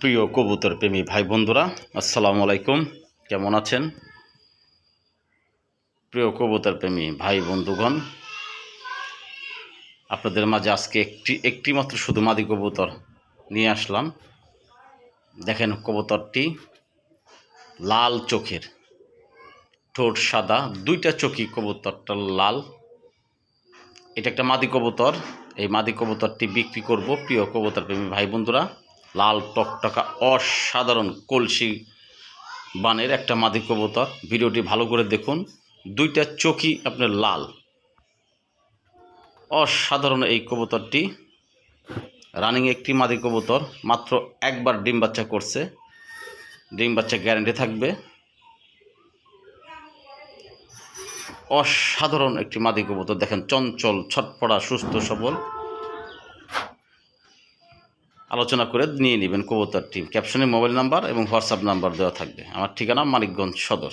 প্রিয় কবুতর প্রেমী ভাই বন্ধুরা আসসালামু আলাইকুম। কেমন আছেন? প্রিয় কবুতর প্রেমী ভাই বন্ধুগণ আপনাদের মাঝে আজকে একটি একটি মাত্র শুধু মাদি কবুতর নিয়ে আসলাম। দেখেন কবুতরটি লাল চোখের, ঠোঁট সাদা, দুইটা চোখই কবুতরটা লাল। এটা একটা মাদি কবুতর, এই মাদি কবুতরটি বিক্রি করব প্রিয় কবুতর প্রেমী ভাই বন্ধুরা লাল টকটকা অসাধারণ কলসি বানের একটা মাদি কবুতর। ভিডিওটি ভালো করে দেখুন। দুইটা চোখই আপনার লাল। অসাধারণ এই কবুতরটি। রানিং একটি মাদি কবুতর, মাত্র একবার ডিম বাচ্চা করছে। ডিম বাচ্চা গ্যারান্টি থাকবে। অসাধারণ একটি মাদি কবুতর। দেখেন, চঞ্চল ছটপড়া সুস্থ, সবল। আলোচনা করে নিয়ে নেবেন কবুতরটি। ক্যাপশনে মোবাইল নাম্বার এবং হোয়াটসঅ্যাপ নাম্বার দেওয়া থাকবে। আমার ঠিকানা মানিকগঞ্জ সদর।